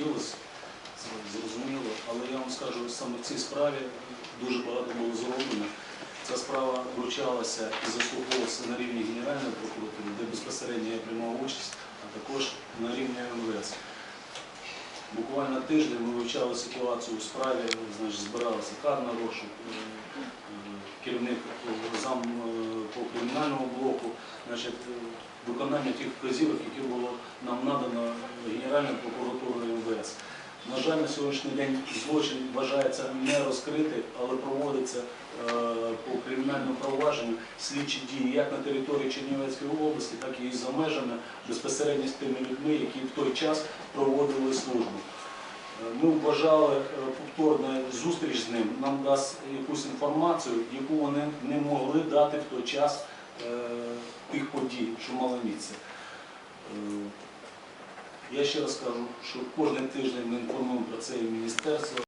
хотілося, зрозуміло, але я вам скажу, саме в цій справі дуже багато було зроблено. Ця справа вручалася і заслуховувалася на рівні Генеральної прокуратури, де безпосередньо я приймав участь, а також на рівні МВС. Буквально тиждень ми вивчали ситуацію у справі, значить, збиралася карна розшук, е, керівник зам е, по кримінальному блоку, значить, е, виконання тих вказівок, які було нам надано Генеральною прокуратурою МВС. На жаль, на сьогоднішній день злочин вважається не розкритий, але проводиться е, по кримінальному провадженню слідчі дії як на території Чернівецької області, так і за межами безпосередньо з тими людьми, які в той час проводили службу. Е, Ми вважали е, повторна зустріч з ним нам дасть якусь інформацію, яку вони не могли дати в той час тих подій, що мали місце. Я ще раз кажу, що кожен тиждень ми інформуємо про це і міністерство.